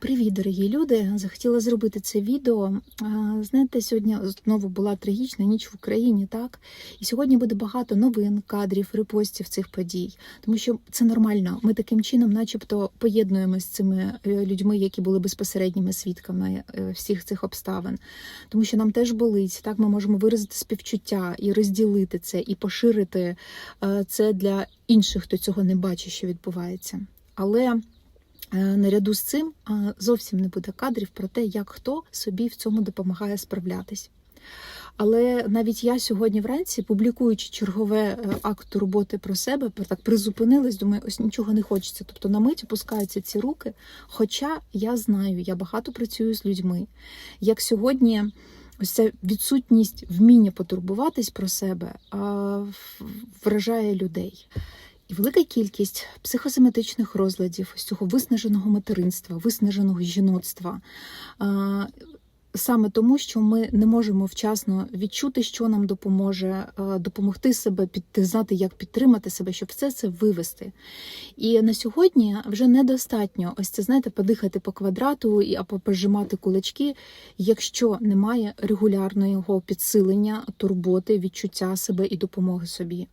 Привіт, дорогі люди! Захотіла зробити це відео. Знаєте, сьогодні знову була трагічна ніч в Україні, так? І сьогодні буде багато новин, кадрів, репостів цих подій, тому що це нормально. Ми таким чином, начебто, поєднуємося з цими е, людьми, які були безпосередніми свідками е, всіх цих обставин. Тому що нам теж болить, так ми можемо виразити співчуття і розділити це, і поширити е, це для інших, хто цього не бачить, що відбувається. Але Е, Наряду з цим е, зовсім не буде кадрів про те, як хто собі в цьому допомагає справлятись. Але навіть я сьогодні вранці, публікуючи чергове е, акт роботи про себе, так призупинилась, думаю, ось нічого не хочеться. Тобто на мить опускаються ці руки. Хоча я знаю, я багато працюю з людьми. Як сьогодні ось ця відсутність вміння потурбуватись про себе вражає людей. І велика кількість психосоматичних розладів, ось цього виснаженого материнства, виснаженого жіноцтва. Саме тому, що ми не можемо вчасно відчути, що нам допоможе, допомогти себе, під, знати, як підтримати себе, щоб все це вивести. І на сьогодні вже недостатньо ось це, знаєте, подихати по квадрату або пожимати кулачки, якщо немає регулярного підсилення, турботи, відчуття себе і допомоги собі.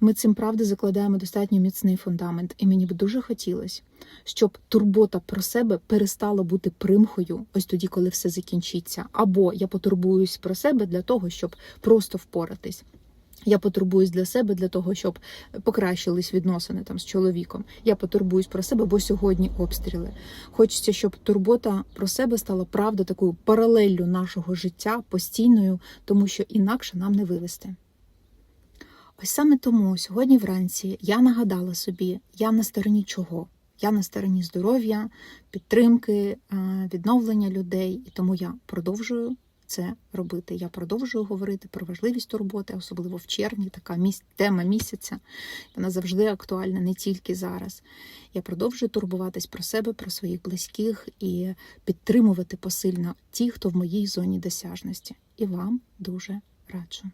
Ми цим правда закладаємо достатньо міцний фундамент, і мені б дуже хотілося, щоб турбота про себе перестала бути примхою ось тоді, коли все закінчиться. Або я потурбуюсь про себе для того, щоб просто впоратись. Я потурбуюсь для себе для того, щоб покращились відносини там з чоловіком. Я потурбуюсь про себе, бо сьогодні обстріли. Хочеться, щоб турбота про себе стала правда такою паралеллю нашого життя постійною, тому що інакше нам не вивести. Ось саме тому сьогодні вранці я нагадала собі, я на стороні чого? Я на стороні здоров'я, підтримки, е, відновлення людей, і тому я продовжую це робити. Я продовжую говорити про важливість турботи, особливо в червні, така міс... тема місяця. Вона завжди актуальна, не тільки зараз. Я продовжую турбуватись про себе, про своїх близьких і підтримувати посильно ті, хто в моїй зоні досяжності. І вам дуже раджу.